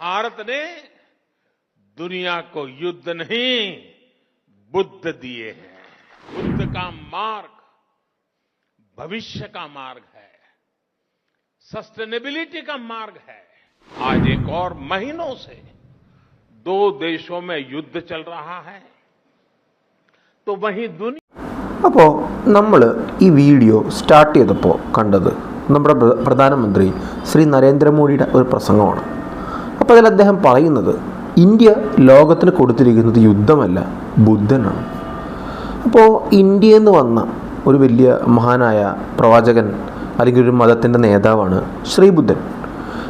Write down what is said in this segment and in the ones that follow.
भारत ने दुनिया को युद्ध नहीं बुद्ध दिए हैं बुद्ध का मार्ग भविष्य का मार्ग है सस्टेनेबिलिटी का मार्ग है आज एक और महीनों से दो देशों में युद्ध चल रहा है तो वहीं दुनिया അപ്പോൾ നമ്മൾ ഈ വീഡിയോ സ്റ്റാർട്ട് ചെയ്തപ്പോൾ കണ്ടത് നമ്മുടെ പ്ര- പ്രധാനമന്ത്രി ശ്രീ നരേന്ദ്രമോദിയുടെ ഒരു പ്രസംഗമാണ് അപ്പോൾ അതിൽ അദ്ദേഹം പറയുന്നത് ഇന്ത്യ ലോകത്തിന് കൊടുത്തിരിക്കുന്നത് യുദ്ധമല്ല ബുദ്ധനാണ്. അപ്പോൾ ഇന്ത്യ എന്ന് വന്ന ഒരു വലിയ മഹാനായ പ്രവാചകൻ അല്ലെങ്കിൽ ഒരു മതത്തിന്റെ നേതാവാണ് ശ്രീബുദ്ധൻ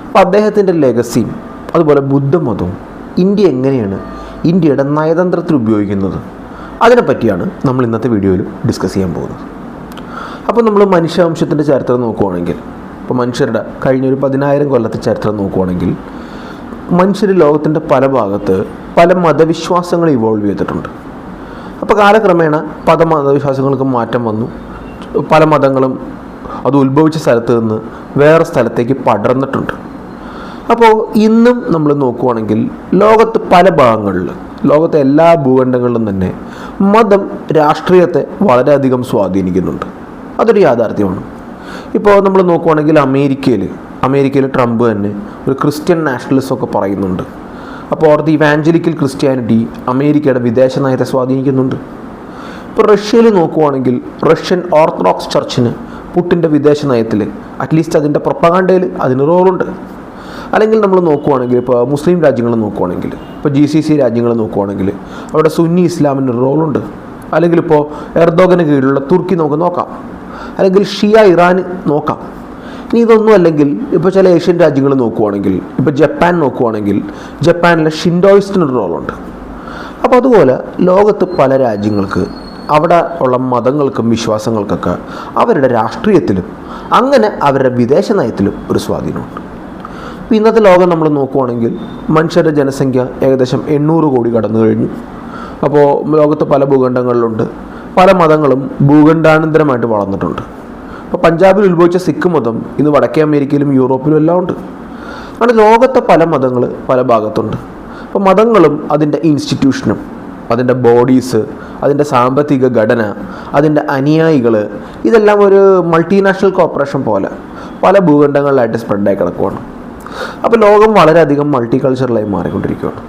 അപ്പോൾ അദ്ദേഹത്തിന്റെ ലെഗസിയും അതുപോലെ ബുദ്ധമതവും ഇന്ത്യ എങ്ങനെയാണ് ഇന്ത്യയുടെ നയതന്ത്രത്തിൽ ഉപയോഗിക്കുന്നത്? അതിനെപ്പറ്റിയാണ് നമ്മൾ ഇന്നത്തെ വീഡിയോയിൽ ഡിസ്കസ് ചെയ്യാൻ പോകുന്നത്. അപ്പോൾ നമ്മൾ മനുഷ്യവംശത്തിന്റെ ചരിത്രം നോക്കുവാണെങ്കിൽ ഇപ്പോൾ മനുഷ്യരുടെ കഴിഞ്ഞ ഒരു പതിനായിരം കൊല്ലത്തെ ചരിത്രം നോക്കുവാണെങ്കിൽ മനുഷ്യർ ലോകത്തിന്റെ പല ഭാഗത്ത് പല മതവിശ്വാസങ്ങൾ ഇവോൾവ് ചെയ്തിട്ടുണ്ട്. അപ്പോൾ കാലക്രമേണ പല മതവിശ്വാസങ്ങൾക്കും മാറ്റം വന്നു. പല മതങ്ങളും അത് ഉത്ഭവിച്ച സ്ഥലത്ത് നിന്ന് വേറെ സ്ഥലത്തേക്ക് പടർന്നിട്ടുണ്ട്. അപ്പോൾ ഇന്നും നമ്മൾ നോക്കുവാണെങ്കിൽ ലോകത്ത് പല ഭാഗങ്ങളിൽ ലോകത്തെ എല്ലാ ഭൂഖണ്ഡങ്ങളിലും തന്നെ മതം രാഷ്ട്രീയത്തെ വളരെയധികം സ്വാധീനിക്കുന്നുണ്ട്. അതൊരു യാഥാർത്ഥ്യമാണ്. ഇപ്പോൾ നമ്മൾ നോക്കുവാണെങ്കിൽ അമേരിക്കയിൽ അമേരിക്കയിൽ ട്രംപ് തന്നെ ഒരു ക്രിസ്ത്യൻ നാഷണലിസം ഒക്കെ പറയുന്നുണ്ട്. അപ്പോൾ ദി ഇവാഞ്ചലിക്കൽ ക്രിസ്ത്യാനിറ്റി അമേരിക്കയുടെ വിദേശ നയത്തെ സ്വാധീനിക്കുന്നുണ്ട്. ഇപ്പോൾ റഷ്യയിൽ നോക്കുവാണെങ്കിൽ റഷ്യൻ ഓർത്തഡോക്സ് ചർച്ചിന് പുട്ടിന്റെ വിദേശ നയത്തിൽ അറ്റ്ലീസ്റ്റ് അതിന്റെ പ്രൊപ്പകാണ്ടയിൽ അതിന് റോളുണ്ട് അല്ലെങ്കിൽ നമ്മൾ നോക്കുവാണെങ്കിൽ ഇപ്പോൾ മുസ്ലിം രാജ്യങ്ങൾ നോക്കുവാണെങ്കിൽ ഇപ്പോൾ ജി സി സി രാജ്യങ്ങൾ നോക്കുവാണെങ്കിൽ അവിടെ സുന്നി ഇസ്ലാമിന് റോളുണ്ട് അല്ലെങ്കിൽ ഇപ്പോൾ എർദോഗന് കീഴിലുള്ള തുർക്കി നമുക്ക് നോക്കാം. അല്ലെങ്കിൽ ഷിയ ഇറാൻ നോക്കാം. ഇനി ഇതൊന്നും അല്ലെങ്കിൽ ഇപ്പോൾ ചില ഏഷ്യൻ രാജ്യങ്ങൾ നോക്കുവാണെങ്കിൽ ഇപ്പോൾ ജപ്പാൻ നോക്കുവാണെങ്കിൽ ജപ്പാനിലെ ഷിൻഡോയിസ്റ്റിനൊരു റോളുണ്ട്. അപ്പോൾ അതുപോലെ ലോകത്ത് പല രാജ്യങ്ങൾക്ക് അവിടെ ഉള്ള മതങ്ങൾക്കും വിശ്വാസങ്ങൾക്കൊക്കെ അവരുടെ രാഷ്ട്രീയത്തിലും അങ്ങനെ അവരുടെ വിദേശ നയത്തിലും ഒരു സ്വാധീനമുണ്ട്. ഇപ്പോൾ ഇന്നത്തെ ലോകം നമ്മൾ നോക്കുവാണെങ്കിൽ മനുഷ്യരുടെ ജനസംഖ്യ ഏകദേശം എണ്ണൂറ് കോടി കടന്നു കഴിഞ്ഞു. അപ്പോൾ ലോകത്ത് പല ഭൂഖണ്ഡങ്ങളിലുണ്ട്. പല മതങ്ങളും ഭൂഖണ്ഡാനന്തരമായിട്ട് വളർന്നിട്ടുണ്ട്. ഇപ്പോൾ പഞ്ചാബിൽ ഉത്ഭവിച്ച സിഖ് മതം ഇന്ന് വടക്കേ അമേരിക്കയിലും യൂറോപ്പിലും എല്ലാം ഉണ്ട്. അങ്ങനെ ലോകത്തെ പല മതങ്ങൾ പല ഭാഗത്തുണ്ട്. അപ്പോൾ മതങ്ങളും അതിന്റെ ഇൻസ്റ്റിറ്റ്യൂഷനും അതിന്റെ ബോഡീസ് അതിന്റെ സാമ്പത്തിക ഘടന അതിന്റെ അനുയായികൾ ഇതെല്ലാം ഒരു മൾട്ടിനാഷണൽ കോർപ്പറേഷൻ പോലെ പല ഭൂഖണ്ഡങ്ങളിലായിട്ട് സ്പ്രെഡായി കിടക്കുകയാണ് അപ്പോൾ ലോകം വളരെയധികം മൾട്ടി കൾച്ചറലായി മാറിക്കൊണ്ടിരിക്കുകയാണ്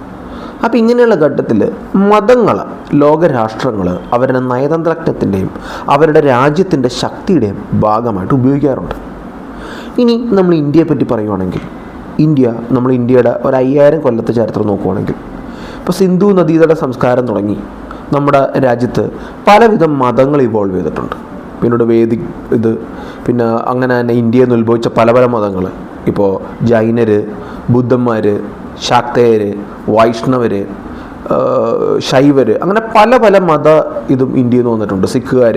അപ്പോൾ ഇങ്ങനെയുള്ള ഘട്ടത്തിൽ മതങ്ങൾ ലോകരാഷ്ട്രങ്ങൾ അവരുടെ നയതന്ത്രജ്ഞത്തിന്റെയും അവരുടെ രാജ്യത്തിന്റെ ശക്തിയുടെയും ഭാഗമായിട്ട് ഉപയോഗിക്കാറുണ്ട്. ഇനി നമ്മൾ ഇന്ത്യയെ പറ്റി പറയുവാണെങ്കിൽ ഇന്ത്യ നമ്മൾ ഇന്ത്യയുടെ ഒരു അയ്യായിരം കൊല്ലത്തെ ചരിത്രം നോക്കുവാണെങ്കിൽ ഇപ്പോൾ സിന്ധു നദീതട സംസ്കാരം തുടങ്ങി നമ്മുടെ രാജ്യത്ത് പലവിധം മതങ്ങൾ ഇവോൾവ് ചെയ്തിട്ടുണ്ട്. പിന്നീട് വേദി ഇത് പിന്നെ അങ്ങനെ തന്നെ ഇന്ത്യയിൽ നിന്ന് ഉത്ഭവിച്ച പല പല മതങ്ങൾ ഇപ്പോൾ ജൈനർ ബുദ്ധന്മാർ ശാക്തേയർ വൈഷ്ണവർ ശൈവർ അങ്ങനെ പല പല മത ഇതും ഇന്ത്യയിൽ നിന്ന് വന്നിട്ടുണ്ട് സിഖുകാർ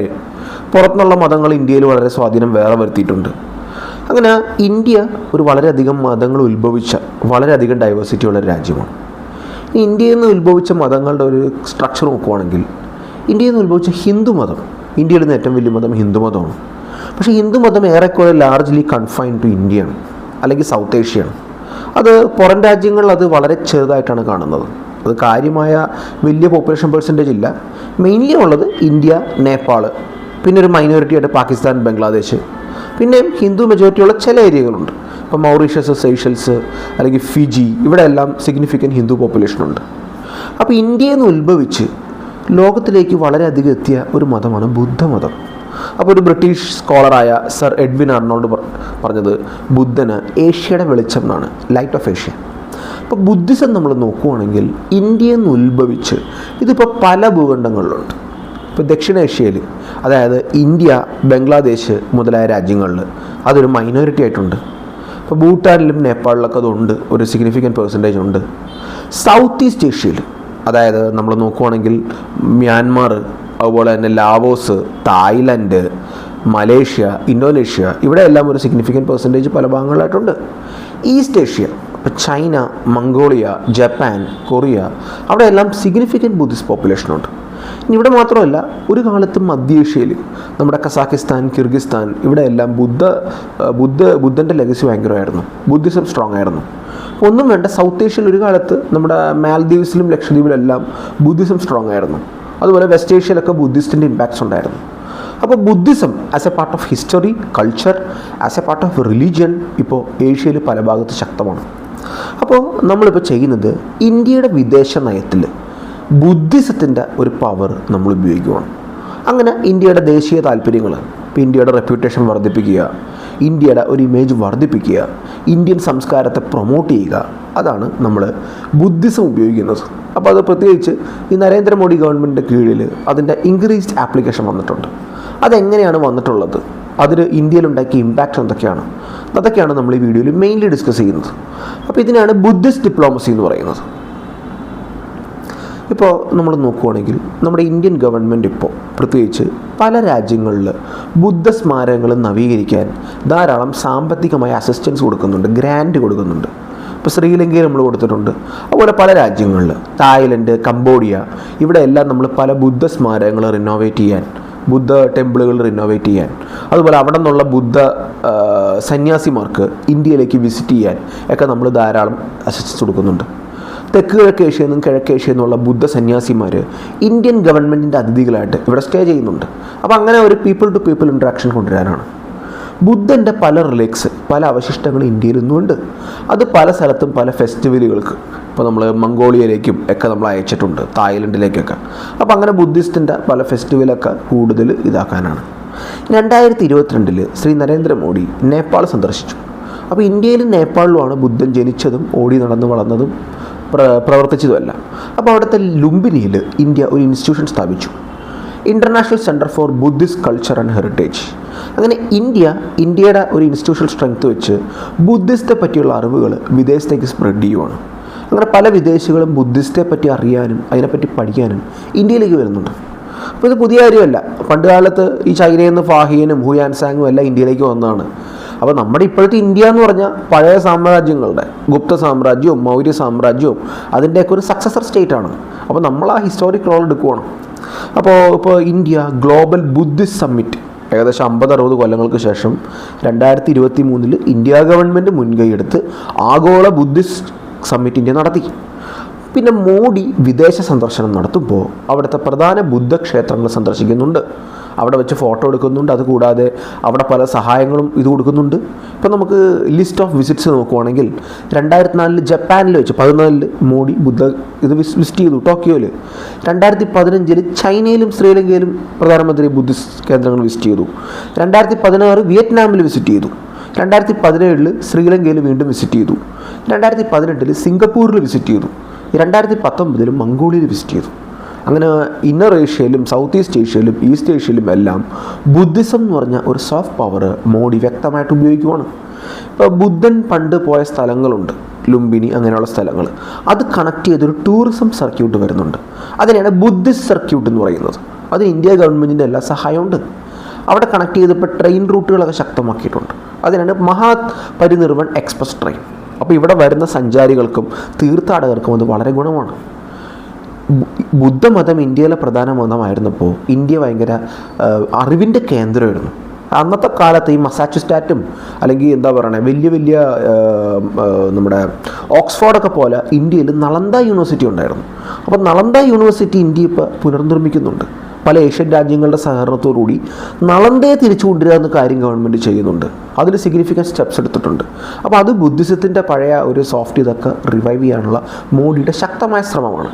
പുറത്തുനിന്നുള്ള മതങ്ങൾ ഇന്ത്യയിൽ വളരെ സ്വാധീനം വേറെ വരുത്തിയിട്ടുണ്ട്. അങ്ങനെ ഇന്ത്യ ഒരു വളരെയധികം മതങ്ങൾ ഉത്ഭവിച്ച വളരെയധികം ഡൈവേഴ്സിറ്റി ഉള്ള രാജ്യമാണ്. ഇന്ത്യയിൽ നിന്ന് ഉത്ഭവിച്ച മതങ്ങളുടെ ഒരു സ്ട്രക്ചർ നോക്കുവാണെങ്കിൽ ഇന്ത്യയിൽ നിന്ന് ഉത്ഭവിച്ച ഹിന്ദു മതം ഇന്ത്യയിൽ നിന്ന് ഏറ്റവും വലിയ മതം ഹിന്ദു മതമാണ്. പക്ഷേ ഹിന്ദു മതം ഏറെക്കുറെ ലാർജ്ലി കൺഫൈൻഡ് ടു ഇന്ത്യയാണ് അല്ലെങ്കിൽ സൗത്ത് ഏഷ്യയാണ് അത് പുറം രാജ്യങ്ങളിൽ അത് വളരെ ചെറുതായിട്ടാണ് കാണുന്നത്. അത് കാര്യമായ വലിയ പോപ്പുലേഷൻ പെർസെന്റേജ് ഇല്ല. മെയിൻലി ഉള്ളത് ഇന്ത്യ നേപ്പാൾ പിന്നെ ഒരു മൈനോറിറ്റി ആയിട്ട് പാകിസ്ഥാൻ ബംഗ്ലാദേശ് പിന്നെ ഹിന്ദു മെജോറിറ്റിയുള്ള ചില ഏരിയകളുണ്ട് ഇപ്പോൾ മൗറീഷ്യസ് സെയ്ഷൽസ് അല്ലെങ്കിൽ ഫിജി ഇവിടെ എല്ലാം ഹിന്ദു പോപ്പുലേഷൻ ഉണ്ട്. അപ്പോൾ ഇന്ത്യയിൽ നിന്ന് ഉത്ഭവിച്ച് ലോകത്തിലേക്ക് വളരെയധികം എത്തിയ ഒരു മതമാണ് ബുദ്ധമതം. അപ്പോൾ ഒരു ബ്രിട്ടീഷ് സ്കോളറായ സർ എഡ്വിൻ അർണോൾഡ് പറ- പറഞ്ഞത് ബുദ്ധന് ഏഷ്യയുടെ വെളിച്ചം എന്നാണ് ലൈറ്റ് ഓഫ് ഏഷ്യ അപ്പോൾ ബുദ്ധിസം നമ്മൾ നോക്കുവാണെങ്കിൽ ഇന്ത്യയിൽ നിന്ന് ഉത്ഭവിച്ച് ഇതിപ്പോൾ പല ഭൂഖണ്ഡങ്ങളിലുണ്ട്. ഇപ്പോൾ ദക്ഷിണേഷ്യയിൽ അതായത് ഇന്ത്യ ബംഗ്ലാദേശ് മുതലായ രാജ്യങ്ങളിൽ അതൊരു മൈനോറിറ്റി ആയിട്ടുണ്ട്. ഇപ്പോൾ ഭൂട്ടാനിലും നേപ്പാളിലൊക്കെ അതുണ്ട് ഒരു സിഗ്നിഫിക്കന്റ് പെർസെന്റേജ് ഉണ്ട്. സൗത്ത് ഈസ്റ്റ് ഏഷ്യയിൽ അതായത് നമ്മൾ നോക്കുവാണെങ്കിൽ മ്യാൻമാർ അതുപോലെ തന്നെ ലാവോസ് തായ്ലൻഡ് മലേഷ്യ ഇന്തോനേഷ്യ ഇവിടെ എല്ലാം ഒരു സിഗ്നിഫിക്കന്റ് പെർസെന്റേജ് പല ഭാഗങ്ങളിലായിട്ടുണ്ട്. ഈസ്റ്റ് ഏഷ്യ ഇപ്പോൾ ചൈന മംഗോളിയ ജപ്പാൻ കൊറിയ അവിടെ എല്ലാം സിഗ്നിഫിക്കന്റ് ബുദ്ധിസ്റ്റ് പോപ്പുലേഷനുണ്ട് ഇനി ഇവിടെ മാത്രമല്ല ഒരു കാലത്ത് മധ്യേഷ്യയിൽ നമ്മുടെ കസാഖിസ്ഥാൻ കിർഗിസ്ഥാൻ ഇവിടെ എല്ലാം ബുദ്ധ ബുദ്ധ ബുദ്ധന്റെ ലെഗസി ഭയങ്കരമായിരുന്നു. ബുദ്ധിസം സ്ട്രോങ് ആയിരുന്നു. ഒന്നും വേണ്ട സൗത്ത് ഏഷ്യയിൽ ഒരു കാലത്ത് നമ്മുടെ മാൽദ്വീപ്സിലും ലക്ഷദ്വീപിലെല്ലാം ബുദ്ധിസം സ്ട്രോങ് ആയിരുന്നു. അതുപോലെ വെസ്റ്റ് ഏഷ്യയിലൊക്കെ ബുദ്ധിസ്റ്റിന്റെ ഇമ്പാക്ട്സ് ഉണ്ടായിരുന്നു. അപ്പോൾ Buddhism as a part of history culture as a part of religion ഇപ്പോൾ ഏഷ്യയിൽ പല ഭാഗത്ത് ശക്തമാണ്. അപ്പോൾ നമ്മളിപ്പോൾ ചെയ്യുന്നത് ഇന്ത്യയുടെ വിദേശ നയത്തിൽ ബുദ്ധിസത്തിന്റെ ഒരു പവർ നമ്മൾ ഉപയോഗിക്കുകയാണ്. അങ്ങനെ ഇന്ത്യയുടെ ദേശീയ താല്പര്യങ്ങൾ ഇപ്പോൾ ഇന്ത്യയുടെ റെപ്യൂട്ടേഷൻ വർദ്ധിപ്പിക്കുക ഇന്ത്യയുടെ ഒരു ഇമേജ് വർദ്ധിപ്പിക്കുക ഇന്ത്യൻ സംസ്കാരത്തെ പ്രൊമോട്ട് ചെയ്യുക. അതാണ് നമ്മൾ ബുദ്ധിസം ഉപയോഗിക്കുന്നത്. അപ്പോൾ അത് പ്രത്യേകിച്ച് ഈ നരേന്ദ്രമോദി ഗവൺമെന്റിന്റെ കീഴിൽ അതിന്റെ ഇൻക്രീസ്ഡ് ആപ്ലിക്കേഷൻ വന്നിട്ടുണ്ട്. അതെങ്ങനെയാണ് വന്നിട്ടുള്ളത്? അതിൽ ഇന്ത്യയിലുണ്ടാക്കിയ ഇമ്പാക്റ്റ് എന്തൊക്കെയാണ്? അതൊക്കെയാണ് നമ്മൾ ഈ വീഡിയോയിൽ മെയിൻലി ഡിസ്കസ് ചെയ്യുന്നത്. അപ്പോൾ ഇതിനാണ് ബുദ്ധിസ്റ്റ് ഡിപ്ലോമസി എന്ന് പറയുന്നത്. ഇപ്പോൾ നമ്മൾ നോക്കുകയാണെങ്കിൽ നമ്മുടെ ഇന്ത്യൻ ഗവൺമെന്റ് ഇപ്പോൾ പ്രത്യേകിച്ച് പല രാജ്യങ്ങളിൽ ബുദ്ധ സ്മാരകങ്ങൾ നവീകരിക്കാൻ ധാരാളം സാമ്പത്തികമായ അസിസ്റ്റൻസ് കൊടുക്കുന്നുണ്ട് ഗ്രാൻഡ് കൊടുക്കുന്നുണ്ട്. ഇപ്പോൾ ശ്രീലങ്കയിൽ നമ്മൾ കൊടുത്തിട്ടുണ്ട്. അതുപോലെ പല രാജ്യങ്ങളിൽ തായ്ലൻഡ് കംബോഡിയ ഇവിടെ എല്ലാം നമ്മൾ പല ബുദ്ധ സ്മാരകങ്ങൾ റിനോവേറ്റ് ചെയ്യാൻ ബുദ്ധ ടെമ്പിളുകൾ റിനോവേറ്റ് ചെയ്യാൻ. അതുപോലെ അവിടെ നിന്നുള്ള ബുദ്ധ സന്യാസിമാർക്ക് ഇന്ത്യയിലേക്ക് വിസിറ്റ് ചെയ്യാൻ ഒക്കെ നമ്മൾ ധാരാളം അസിസ്റ്റൻസ് കൊടുക്കുന്നുണ്ട്. തെക്ക് കിഴക്കേഷ്യയിൽ നിന്നും കിഴക്കേഷ്യയിൽ നിന്നുള്ള ബുദ്ധ സന്യാസിമാർ ഇന്ത്യൻ ഗവൺമെന്റിന്റെ അതിഥികളായിട്ട് ഇവിടെ സ്റ്റേ ചെയ്യുന്നുണ്ട്. അപ്പോൾ അങ്ങനെ ഒരു പീപ്പിൾ ടു പീപ്പിൾ ഇൻട്രാക്ഷൻ കൊണ്ടുവരാനാണ്. ബുദ്ധന്റെ പല റിലേക്സ് പല അവശിഷ്ടങ്ങൾ ഇന്ത്യയിൽ ഇന്നുമുണ്ട്. അത് പല സ്ഥലത്തും പല ഫെസ്റ്റിവലുകൾക്ക് ഇപ്പോൾ നമ്മൾ മംഗോളിയയിലേക്കും ഒക്കെ നമ്മൾ അയച്ചിട്ടുണ്ട് തായ്ലൻഡിലേക്കൊക്കെ. അപ്പോൾ അങ്ങനെ ബുദ്ധിസ്റ്റിന്റെ പല ഫെസ്റ്റിവലൊക്കെ കൂടുതൽ ഇതാക്കാനാണ്. രണ്ടായിരത്തി ഇരുപത്തിരണ്ടിൽ ശ്രീ നരേന്ദ്രമോദി നേപ്പാൾ സന്ദർശിച്ചു. അപ്പോൾ ഇന്ത്യയിലും നേപ്പാളിലുമാണ് ബുദ്ധൻ ജനിച്ചതും ഓടി നടന്ന് വളർന്നതും പ്രവർത്തിച്ചതുമല്ല. അപ്പോൾ അവിടുത്തെ ലുംബിനിയിൽ ഇന്ത്യ ഒരു ഇൻസ്റ്റിറ്റ്യൂഷൻ സ്ഥാപിച്ചു. International centre for Buddhist culture and heritage അങ്ങനെ ഇന്ത്യ ഇന്ത്യയുടെ ഒരു ഇൻസ്റ്റിറ്റ്യൂഷണൽ സ്ട്രെങ്ത് വെച്ച് ബുദ്ധിസ്റ്റെ പറ്റിയുള്ള അറിവുകൾ വിദേശത്തേക്ക് സ്പ്രെഡ് ചെയ്യുവാണ്. അങ്ങനെ പല വിദേശികളും ബുദ്ധിസ്റ്റെ പറ്റി അറിയാനും അതിനെപ്പറ്റി പഠിക്കാനും ഇന്ത്യയിലേക്ക് വരുന്നുണ്ട്. അപ്പോൾ ഇത് പുതിയ കാര്യമല്ല. പണ്ട് കാലത്ത് ഈ ചൈനയിൽ നിന്ന് ഫാഹിയനും ഹുയാൻസാങ്ങും എല്ലാം ഇന്ത്യയിലേക്ക് വന്നതാണ്. അപ്പോൾ നമ്മുടെ ഇപ്പോഴത്തെ ഇന്ത്യ എന്ന് പറഞ്ഞാൽ പഴയ സാമ്രാജ്യങ്ങളുടെ ഗുപ്ത സാമ്രാജ്യവും മൗര്യ സാമ്രാജ്യവും അതിന്റെയൊക്കെ ഒരു സക്സസർ സ്റ്റേറ്റ് ആണ്. അപ്പോൾ നമ്മൾ ആ ഹിസ്റ്റോറിക് റോൾ എടുക്കുവാണ്. അപ്പോൾ ഇപ്പോൾ ഇന്ത്യ ഗ്ലോബൽ ബുദ്ധിസ്റ്റ് സമ്മിറ്റ് ഏകദേശം അമ്പത് അറുപത് കൊല്ലങ്ങൾക്ക് ശേഷം രണ്ടായിരത്തി ഇരുപത്തി മൂന്നിൽ ഇന്ത്യ ഗവൺമെന്റ് മുൻകൈയെടുത്ത് ആഗോള ബുദ്ധിസ്റ്റ് സമ്മിറ്റ് ഇന്ത്യ നടത്തി. പിന്നെ മോഡി വിദേശ സന്ദർശനം നടത്തുമ്പോൾ അവിടുത്തെ പ്രധാന ബുദ്ധക്ഷേത്രങ്ങൾ സന്ദർശിക്കുന്നുണ്ട്. അവിടെ വെച്ച് ഫോട്ടോ എടുക്കുന്നുണ്ട്. അതുകൂടാതെ അവിടെ പല സഹായങ്ങളും ഇത് കൊടുക്കുന്നുണ്ട്. ഇപ്പം നമുക്ക് ലിസ്റ്റ് ഓഫ് വിസിറ്റ്സ് നോക്കുവാണെങ്കിൽ രണ്ടായിരത്തി നാലിൽ ജപ്പാനിൽ വെച്ച് പതിനാലിൽ മോഡി ബുദ്ധ ഇത് വിസിറ്റ് ചെയ്തു ടോക്കിയോയിൽ രണ്ടായിരത്തി പതിനഞ്ചിൽ ചൈനയിലും ശ്രീലങ്കയിലും പ്രധാനമന്ത്രി ബുദ്ധിസ്റ്റ് കേന്ദ്രങ്ങൾ വിസിറ്റ് ചെയ്തു. രണ്ടായിരത്തി പതിനാറ് വിയറ്റ്നാമിൽ വിസിറ്റ് ചെയ്തു. രണ്ടായിരത്തി പതിനേഴിൽ ശ്രീലങ്കയിൽ വീണ്ടും വിസിറ്റ് ചെയ്തു. രണ്ടായിരത്തി പതിനെട്ടിൽ സിംഗപ്പൂരിൽ വിസിറ്റ് ചെയ്തു. രണ്ടായിരത്തി പത്തൊമ്പതിൽ മംഗോളിയയിൽ വിസിറ്റ് ചെയ്തു. അങ്ങനെ ഇന്നർ ഏഷ്യയിലും സൗത്ത് ഈസ്റ്റ് ഏഷ്യയിലും ഈസ്റ്റ് ഏഷ്യയിലും എല്ലാം ബുദ്ധിസം എന്ന് പറഞ്ഞ ഒരു സോഫ്റ്റ് പവർ മോഡി വ്യക്തമായിട്ട് ഉപയോഗിക്കുവാണ്. ഇപ്പോൾ ബുദ്ധൻ പണ്ട് പോയ സ്ഥലങ്ങളുണ്ട് ലുംബിനി അങ്ങനെയുള്ള സ്ഥലങ്ങൾ. അത് കണക്ട് ചെയ്തൊരു ടൂറിസം സർക്യൂട്ട് വരുന്നുണ്ട്. അതിനെയാണ് ബുദ്ധിസ്റ്റ് സർക്യൂട്ട് എന്ന് പറയുന്നത്. അത് ഇന്ത്യ ഗവൺമെന്റിന്റെ എല്ലാ സഹായമുണ്ട് അവിടെ കണക്ട് ചെയ്തപ്പോൾ ട്രെയിൻ റൂട്ടുകളൊക്കെ ശക്തമാക്കിയിട്ടുണ്ട്. അതിനാണ് മഹാത് പരിനിർവൺ എക്സ്പ്രസ് ട്രെയിൻ അപ്പോൾ ഇവിടെ വരുന്ന സഞ്ചാരികൾക്കും തീർത്ഥാടകർക്കും അത് വളരെ ഗുണമാണ്. ബുദ്ധമതം ഇന്ത്യയിലെ പ്രധാന മതമായിരുന്നപ്പോൾ ഇന്ത്യ ഭയങ്കര അറിവിന്റെ കേന്ദ്രമായിരുന്നു. അന്നത്തെ കാലത്ത് ഈ മസാച്ചുസ്റ്റാറ്റും അല്ലെങ്കിൽ എന്താ പറയുക വലിയ വലിയ നമ്മുടെ ഓക്സ്ഫോർഡൊക്കെ പോലെ ഇന്ത്യയിൽ നളന്ദ യൂണിവേഴ്സിറ്റി ഉണ്ടായിരുന്നു. അപ്പോൾ നളന്ദ യൂണിവേഴ്സിറ്റി ഇന്ത്യ ഇപ്പോൾ പുനർനിർമ്മിക്കുന്നുണ്ട്. പല ഏഷ്യൻ രാജ്യങ്ങളുടെ സഹകരണത്തോടുകൂടി നളന്തയെ തിരിച്ചു കൊണ്ടുവരിക എന്ന കാര്യം ഗവൺമെന്റ് ചെയ്യുന്നുണ്ട്. അതിൽ സിഗ്നിഫിക്കന്റ് സ്റ്റെപ്സ് എടുത്തിട്ടുണ്ട്. അപ്പോൾ അത് ബുദ്ധിസത്തിന്റെ പഴയ ഒരു സോഫ്റ്റ് ഇതൊക്കെ റിവൈവ് ചെയ്യാനുള്ള മോഡിയുടെ ശക്തമായ ശ്രമമാണ്.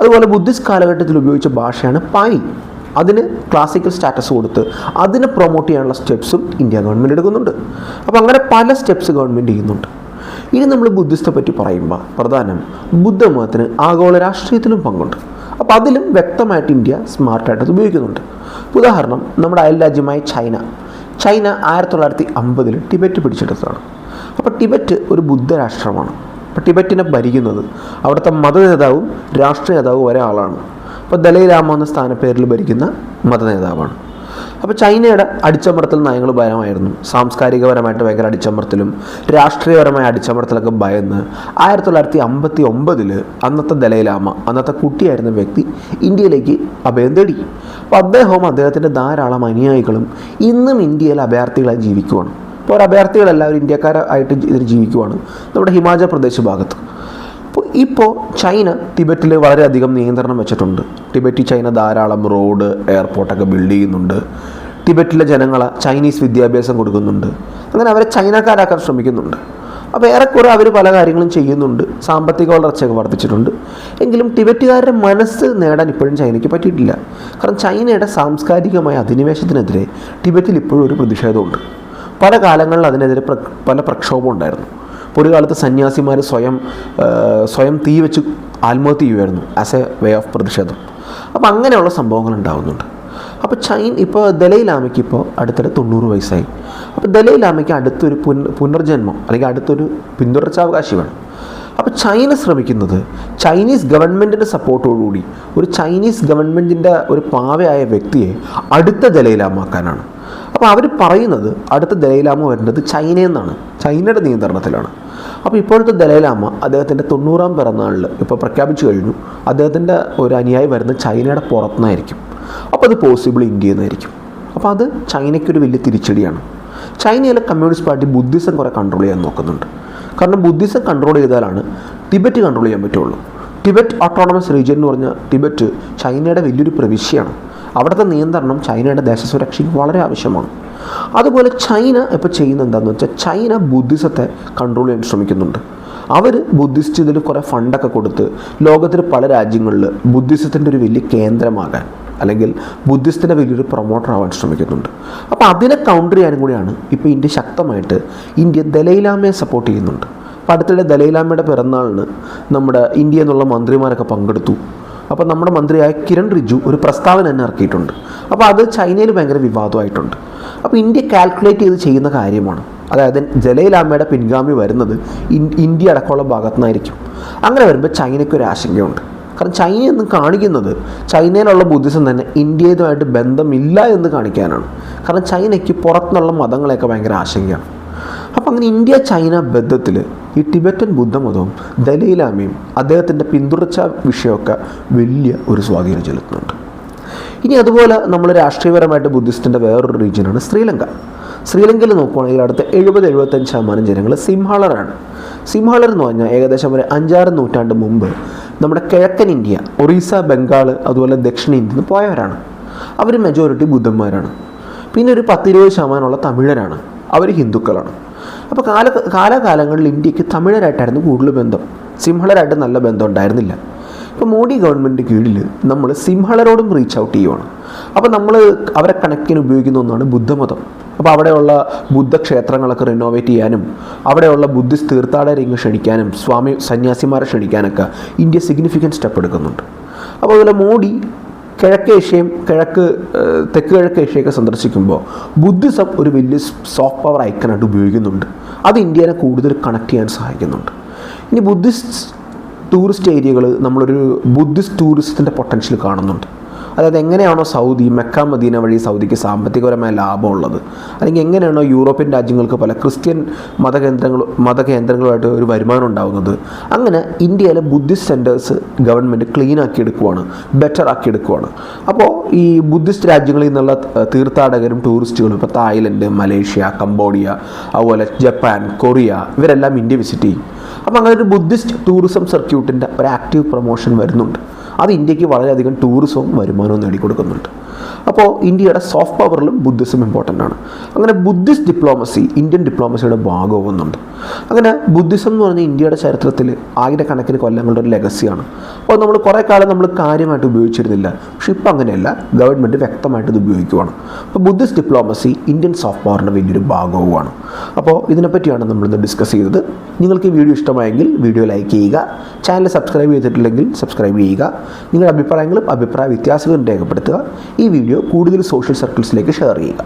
അതുപോലെ ബുദ്ധിസ്റ്റ് കാലഘട്ടത്തിൽ ഉപയോഗിച്ച ഭാഷയാണ് പാലി അതിന് ക്ലാസിക്കൽ സ്റ്റാറ്റസ് കൊടുത്ത് അതിനെ പ്രൊമോട്ട് ചെയ്യാനുള്ള സ്റ്റെപ്സും ഇന്ത്യ ഗവൺമെന്റ് എടുക്കുന്നുണ്ട്. അപ്പോൾ അങ്ങനെ പല സ്റ്റെപ്സ് ഗവൺമെന്റ് ചെയ്യുന്നുണ്ട്. ഇനി നമ്മൾ ബുദ്ധിസ്റ്റെ പറ്റി പറയുമ്പോൾ പ്രധാനം ബുദ്ധമതത്തിന് ആഗോള രാഷ്ട്രീയത്തിലും പങ്കുണ്ട്. അപ്പോൾ അതിലും വ്യക്തമായിട്ട് ഇന്ത്യ സ്മാർട്ടായിട്ട് അത് ഉപയോഗിക്കുന്നുണ്ട്. ഉദാഹരണം നമ്മുടെ അയൽരാജ്യമായ ചൈന. ചൈന ആയിരത്തി തൊള്ളായിരത്തി അമ്പതിൽ ടിബറ്റ് പിടിച്ചെടുത്തതാണ്. അപ്പോൾ ടിബറ്റ് ഒരു ബുദ്ധരാഷ്ട്രമാണ്. അപ്പോൾ ടിബറ്റിനെ ഭരിക്കുന്നത് അവിടുത്തെ മത നേതാവും രാഷ്ട്രീയ നേതാവും ഒരാളാണ് അപ്പോൾ ദലൈലാമ എന്ന സ്ഥാനപ്പേരിൽ ഭരിക്കുന്ന മത നേതാവാണ് അപ്പോൾ ചൈനയുടെ അടിച്ചമർത്തൽ നയങ്ങൾ ഭയമായിരുന്നു. സാംസ്കാരികപരമായിട്ട് ഭയങ്കര അടിച്ചമർത്തലും രാഷ്ട്രീയപരമായ അടിച്ചമർത്തലൊക്കെ ഭയന്ന് ആയിരത്തി തൊള്ളായിരത്തി അമ്പത്തി ഒമ്പതിൽ അന്നത്തെ ദലൈലാമ അന്നത്തെ കുട്ടിയായിരുന്ന വ്യക്തി ഇന്ത്യയിലേക്ക് അഭയം തേടി. അപ്പോൾ അദ്ദേഹവും അദ്ദേഹത്തിന്റെ ധാരാളം അനുയായികളും ഇന്നും ഇന്ത്യയിൽ അഭയാർത്ഥികളായി ജീവിക്കുവാണ്. ഇപ്പോൾ ഒരു അഭയാർത്ഥികളെല്ലാവരും ഇന്ത്യക്കാരായിട്ട് ഇതിൽ ജീവിക്കുവാണ്. നമ്മുടെ ഹിമാചൽ പ്രദേശ് ഭാഗത്ത്. അപ്പോൾ ഇപ്പോൾ ചൈന ടിബറ്റിൽ വളരെയധികം നിയന്ത്രണം വെച്ചിട്ടുണ്ട്. ടിബറ്റിൽ ചൈന ധാരാളം റോഡ് എയർപോർട്ടൊക്കെ ബിൽഡ് ചെയ്യുന്നുണ്ട്. ടിബറ്റിലെ ജനങ്ങളെ ചൈനീസ് വിദ്യാഭ്യാസം കൊടുക്കുന്നുണ്ട്. അങ്ങനെ അവരെ ചൈനക്കാരാക്കാൻ ശ്രമിക്കുന്നുണ്ട്. അപ്പോൾ ഏറെക്കുറെ അവർ പല കാര്യങ്ങളും ചെയ്യുന്നുണ്ട്. സാമ്പത്തിക വളർച്ചയൊക്കെ വർദ്ധിച്ചിട്ടുണ്ട്. എങ്കിലും ടിബറ്റുകാരുടെ മനസ്സ് നേടാൻ ഇപ്പോഴും ചൈനയ്ക്ക് പറ്റിയിട്ടില്ല. കാരണം ചൈനയുടെ സാംസ്കാരികമായ അധിനിവേശത്തിനെതിരെ ടിബറ്റിൽ ഇപ്പോഴും ഒരു പ്രതിഷേധമുണ്ട്. പല കാലങ്ങളിൽ അതിനെതിരെ പല പ്രക്ഷോഭം ഉണ്ടായിരുന്നു. ഒരു കാലത്ത് സന്യാസിമാർ സ്വയം സ്വയം തീ വെച്ച് ആത്മഹത്യ ചെയ്യുമായിരുന്നു ആസ് എ വേ ഓഫ് പ്രതിഷേധം. അപ്പോൾ അങ്ങനെയുള്ള സംഭവങ്ങൾ ഉണ്ടാകുന്നുണ്ട് അപ്പോൾ ചൈൻ ഇപ്പോൾ ദലൈലാമയ്ക്ക് ഇപ്പോൾ അടുത്തിടെ തൊണ്ണൂറ് വയസ്സായി. അപ്പോൾ ദലൈലാമയ്ക്ക് അടുത്തൊരു പുൻ പുനർജന്മം അല്ലെങ്കിൽ അടുത്തൊരു പിന്തുടർച്ചാവകാശി വേണം. അപ്പോൾ ചൈന ശ്രമിക്കുന്നത് ചൈനീസ് ഗവൺമെന്റിന്റെ സപ്പോർട്ടോടുകൂടി ഒരു ചൈനീസ് ഗവൺമെന്റിന്റെ ഒരു പാവയായ വ്യക്തിയെ അടുത്ത ദലൈലാമാക്കാനാണ് അപ്പോൾ അവർ പറയുന്നത് അടുത്ത ദലൈലാമ വരേണ്ടത് ചൈനയിൽ നിന്നാണ് ചൈനയുടെ നിയന്ത്രണത്തിലാണ്. അപ്പോൾ ഇപ്പോഴത്തെ ദലൈലാമ അദ്ദേഹത്തിന്റെ തൊണ്ണൂറാം പിറന്നാളിൽ ഇപ്പോൾ പ്രഖ്യാപിച്ചു കഴിഞ്ഞു. അദ്ദേഹത്തിന്റെ ഒരു അനുയായി വരുന്നത് ചൈനയുടെ പുറത്തുനിന്നായിരിക്കും. അപ്പോൾ അത് പോസിബിൾ ഇന്ത്യയിൽ നിന്നായിരിക്കും. അപ്പോൾ അത് ചൈനയ്ക്കൊരു വലിയ തിരിച്ചടിയാണ്. ചൈനയിലെ കമ്മ്യൂണിസ്റ്റ് പാർട്ടി ബുദ്ധിസം കുറേ കൺട്രോൾ ചെയ്യാൻ നോക്കുന്നുണ്ട്. കാരണം ബുദ്ധിസം കൺട്രോൾ ചെയ്താലാണ് ടിബറ്റ് കൺട്രോൾ ചെയ്യാൻ പറ്റുള്ളൂ. ടിബറ്റ് ഓട്ടോണമസ് റീജിയൻ എന്ന് പറഞ്ഞാൽ ടിബറ്റ് ചൈനയുടെ വലിയൊരു പ്രവിശ്യയാണ്. അവിടുത്തെ നിയന്ത്രണം ചൈനയുടെ ദേശസുരക്ഷയ്ക്ക് വളരെ ആവശ്യമാണ്. അതുപോലെ ചൈന ഇപ്പോൾ ചെയ്യുന്നത് എന്താണെന്ന് വെച്ചാൽ ചൈന ബുദ്ധിസത്തെ കൺട്രോൾ ചെയ്യാൻ ശ്രമിക്കുന്നുണ്ട്. അവർ ബുദ്ധിസ്റ്റ് ഇതിൽ കുറേ ഫണ്ടൊക്കെ കൊടുത്ത് ലോകത്തിലെ പല രാജ്യങ്ങളിൽ ബുദ്ധിസത്തിന്റെ ഒരു വലിയ കേന്ദ്രമാകാൻ അല്ലെങ്കിൽ ബുദ്ധിസ്റ്റിന്റെ വലിയൊരു പ്രൊമോട്ടർ ആവാൻ ശ്രമിക്കുന്നുണ്ട്. അപ്പോൾ അതിനെ കൗണ്ടർ ചെയ്യാനും കൂടിയാണ് ഇപ്പോൾ ഇന്ത്യ ശക്തമായിട്ട് ഇന്ത്യ ദലൈലാമയെ സപ്പോർട്ട് ചെയ്യുന്നുണ്ട്. അപ്പോൾ അടുത്തിടെ ദലൈലാമയുടെ പിറന്നാളിന് നമ്മുടെ ഇന്ത്യ എന്നുള്ള മന്ത്രിമാരൊക്കെ പങ്കെടുത്തു. അപ്പോൾ നമ്മുടെ മന്ത്രിയായ കിരൺ റിജു ഒരു പ്രസ്താവന തന്നെ ഇറക്കിയിട്ടുണ്ട്. അപ്പോൾ അത് ചൈനയിൽ ഭയങ്കര വിവാദമായിട്ടുണ്ട്. അപ്പോൾ ഇന്ത്യ കാൽക്കുലേറ്റ് ചെയ്ത് ചെയ്യുന്ന കാര്യമാണ്. അതായത് ജലയിലാമയുടെ പിൻഗാമി വരുന്നത് ഇന്ത്യ അടക്കമുള്ള ഭാഗത്തു നിന്നായിരിക്കും അങ്ങനെ വരുമ്പോൾ ചൈനയ്ക്ക് ഒരു ആശങ്കയുണ്ട്. കാരണം ചൈന എന്ന് കാണിക്കുന്നത് ചൈനയിലുള്ള ബുദ്ധിസം തന്നെ ഇന്ത്യയുമായിട്ട് ബന്ധമില്ല എന്ന് കാണിക്കാനാണ്. കാരണം ചൈനയ്ക്ക് പുറത്തുനിന്നുള്ള മതങ്ങളെയൊക്കെ ഭയങ്കര ആശങ്കയാണ്. അപ്പം അങ്ങനെ ഇന്ത്യ ചൈന ബന്ധത്തിൽ ഈ ടിബറ്റൻ ബുദ്ധമതവും ദലൈലാമയും അദ്ദേഹത്തിന്റെ പിന്തുടർച്ച വിഷയമൊക്കെ വലിയ ഒരു സ്വാധീനം ചെലുത്തുന്നുണ്ട്. ഇനി അതുപോലെ നമ്മൾ രാഷ്ട്രീയപരമായിട്ട് ബുദ്ധിസ്റ്റിന്റെ വേറൊരു റീജിയനാണ് ശ്രീലങ്ക. ശ്രീലങ്കയിൽ നോക്കുകയാണെങ്കിൽ അടുത്ത എഴുപത് എഴുപത്തഞ്ച് ശതമാനം ജനങ്ങൾ സിംഹാളറാണ്. സിംഹാളർ എന്ന് പറഞ്ഞാൽ ഏകദേശം ഒരു അഞ്ചാറ് നൂറ്റാണ്ട് മുമ്പ് നമ്മുടെ കിഴക്കൻ ഇന്ത്യ ഒറീസ ബംഗാൾ അതുപോലെ ദക്ഷിണേന്ത്യയിൽ നിന്ന് പോയവരാണ്. അവർ മെജോറിറ്റി ബുദ്ധന്മാരാണ്. പിന്നെ ഒരു പത്തിരുപത് ശതമാനമുള്ള തമിഴരാണ്. അവർ ഹിന്ദുക്കളാണ്. അപ്പോൾ കാല കാലാകാലങ്ങളിൽ ഇന്ത്യയ്ക്ക് തമിഴരായിട്ടായിരുന്നു കൂടുതൽ ബന്ധം. സിംഹളരായിട്ട് നല്ല ബന്ധം ഉണ്ടായിരുന്നില്ല. ഇപ്പോൾ മോഡി ഗവൺമെന്റ് കീഴിൽ നമ്മൾ സിംഹളരോടും റീച്ച് ഔട്ട് ചെയ്യുവാണ്. അപ്പോൾ നമ്മൾ അവരെ കണക്കിന് ഉപയോഗിക്കുന്ന ഒന്നാണ് ബുദ്ധമതം. അപ്പോൾ അവിടെയുള്ള ബുദ്ധക്ഷേത്രങ്ങളൊക്കെ റിനോവേറ്റ് ചെയ്യാനും അവിടെയുള്ള ബുദ്ധിസ്റ്റ് തീർത്ഥാടകരെ ഇങ്ങ് ക്ഷണിക്കാനും സ്വാമി സന്യാസിമാരെ ക്ഷണിക്കാനൊക്കെ ഇന്ത്യ സിഗ്നിഫിക്കന്റ് സ്റ്റെപ്പ് എടുക്കുന്നുണ്ട്. അപ്പോൾ അതുപോലെ മോഡി കിഴക്കേഷ്യയും കിഴക്ക് തെക്ക് കിഴക്ക് ഏഷ്യയൊക്കെ സന്ദർശിക്കുമ്പോൾ ബുദ്ധിസം ഒരു വലിയ സോഫ്റ്റ് പവർ ഐക്കനായിട്ട് ഉപയോഗിക്കുന്നുണ്ട്. അത് ഇന്ത്യനെ കൂടുതൽ കണക്ട് ചെയ്യാൻ സഹായിക്കുന്നുണ്ട്. ഇനി ബുദ്ധിസ്റ്റ് ടൂറിസ്റ്റ് ഏരിയകൾ നമ്മളൊരു ബുദ്ധിസ്റ്റ് ടൂറിസത്തിന്റെ പൊട്ടൻഷ്യൽ കാണുന്നുണ്ട്. അതായത് എങ്ങനെയാണോ സൗദി മെക്ക മദീന വഴി സൗദിക്ക് സാമ്പത്തികപരമായ ലാഭമുള്ളത്. അല്ലെങ്കിൽ എങ്ങനെയാണോ യൂറോപ്യൻ രാജ്യങ്ങൾക്ക് പല ക്രിസ്ത്യൻ മതകേന്ദ്രങ്ങൾ മതകേന്ദ്രങ്ങളുമായിട്ട് ഒരു വരുമാനം ഉണ്ടാകുന്നത് അങ്ങനെ ഇന്ത്യയിലെ ബുദ്ധിസ്റ്റ് സെന്റേഴ്സ് ഗവൺമെന്റ് ക്ലീൻ ആക്കി എടുക്കുവാണ് ബെറ്റർ ആക്കി എടുക്കുവാണ്. അപ്പോൾ ഈ ബുദ്ധിസ്റ്റ് രാജ്യങ്ങളിൽ നിന്നുള്ള തീർത്ഥാടകരും ടൂറിസ്റ്റുകളും ഇപ്പോൾ തായ്ലൻഡ് മലേഷ്യ കംബോഡിയ അതുപോലെ ജപ്പാൻ കൊറിയ ഇവരെല്ലാം ഇന്ത്യ വിസിറ്റ് ചെയ്യും. അപ്പോൾ അങ്ങനെ ഒരു ബുദ്ധിസ്റ്റ് ടൂറിസം സർക്യൂട്ടിന്റെ ഒരു ആക്റ്റീവ് പ്രൊമോഷൻ വരുന്നുണ്ട്. അത് ഇന്ത്യയ്ക്ക് വളരെയധികം ടൂറിസവും വരുമാനവും നേടിക്കൊടുക്കുന്നുണ്ട്. അപ്പോൾ ഇന്ത്യയുടെ സോഫ്റ്റ് പവറിലും ബുദ്ധിസം ഇമ്പോർട്ടന്റ് ആണ്. അങ്ങനെ ബുദ്ധിസ്റ്റ് ഡിപ്ലോമസി ഇന്ത്യൻ ഡിപ്ലോമസിയുടെ ഭാഗമാവുന്നുണ്ട് അങ്ങനെ ബുദ്ധിസം എന്ന് പറഞ്ഞാൽ ഇന്ത്യയുടെ ചരിത്രത്തിൽ ആയിരക്കണക്കിന് കൊല്ലങ്ങളുടെ ഒരു ലെഗസിയാണ് അപ്പോൾ നമ്മൾ കുറേ കാലം നമ്മൾ കാര്യമായിട്ട് ഉപയോഗിച്ചിരുന്നില്ല. പക്ഷേ ഇപ്പം അങ്ങനെയല്ല. ഗവൺമെന്റ് വ്യക്തമായിട്ട് ഇത് ഉപയോഗിക്കുവാണ്. അപ്പോൾ ബുദ്ധിസ്റ്റ് ഡിപ്ലോമസി ഇന്ത്യൻ സോഫ്റ്റ് പവറിന്റെ വലിയൊരു ഭാഗവുമാണ്. അപ്പോൾ ഇതിനെപ്പറ്റിയാണ് നമ്മളിന്ന് ഡിസ്കസ് ചെയ്തത്. നിങ്ങൾക്ക് ഈ വീഡിയോ ഇഷ്ടമായെങ്കിൽ വീഡിയോ ലൈക്ക് ചെയ്യുക. ചാനൽ സബ്സ്ക്രൈബ് ചെയ്തിട്ടില്ലെങ്കിൽ സബ്സ്ക്രൈബ് ചെയ്യുക. നിങ്ങളുടെ അഭിപ്രായങ്ങളും അഭിപ്രായ വ്യത്യാസങ്ങളും രേഖപ്പെടുത്തുക. ഈ വീഡിയോ കൂടുതൽ സോഷ്യൽ സർക്കിൾസിലേക്ക് ഷെയർ ചെയ്യുക.